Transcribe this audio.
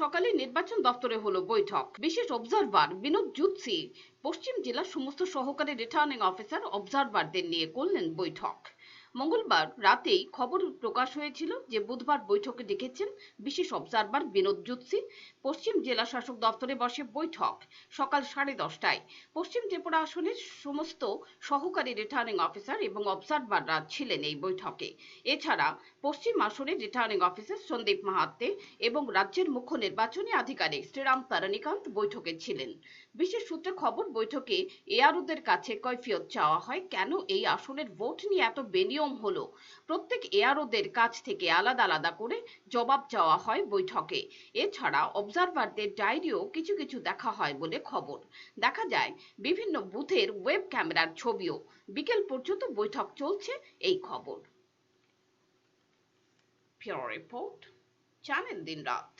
সকালে নির্বাচন দপ্তরে হলো বৈঠক। বিশেষ অবজারভার বিনোদ জুৎসি, পশ্চিম জেলার সমস্ত সহকারী রিটার্নিং অফিসার অবজারভারদের নিয়ে করলেন বৈঠক। মঙ্গলবার রাতেই খবর প্রকাশ হয়েছিল যে বুধবার বৈঠকে ডেকেছেন বিশেষ অবজারভার বিনোদ জুৎসি পশ্চিম জেলা শাসক দপ্তরে বসে বৈঠক সকাল সাড়ে দশটায়। পশ্চিম ত্রিপুরা আসনের সমস্ত সহকারী রিটার্নিং অফিসার এবং অবজারভাররা ছিলেন এই বৈঠকে। এছাড়া পশ্চিম আসনের রিটার্নিং অফিসার সন্দীপ মাহাত্তে এবং রাজ্যের মুখ্য নির্বাচনী আধিকারিক শ্রীরাম তারানিকান্ত বৈঠকে ছিলেন। বিশেষ সূত্রে খবর, বৈঠকে এআরওদের কাছে কৈফিয়ত চাওয়া হয়, কেন এই আসনের ভোট নিয়ে এত বেনিয়ম হলো, প্রত্যেক এআরওদের কাছ থেকে আলাদা আলাদা করে জবাব চাওয়া হয় বৈঠকে। এছাড়া অবজারভারদের ডায়েরিও কিছু কিছু দেখা হয় বলে খবর। দেখা যায়, বিভিন্ন বুথের ওয়েব ক্যামেরার ছবিও বিকেল পর্যন্ত বৈঠক চলছে এই খবর। রিপোর্ট চ্যানেল দিন রাত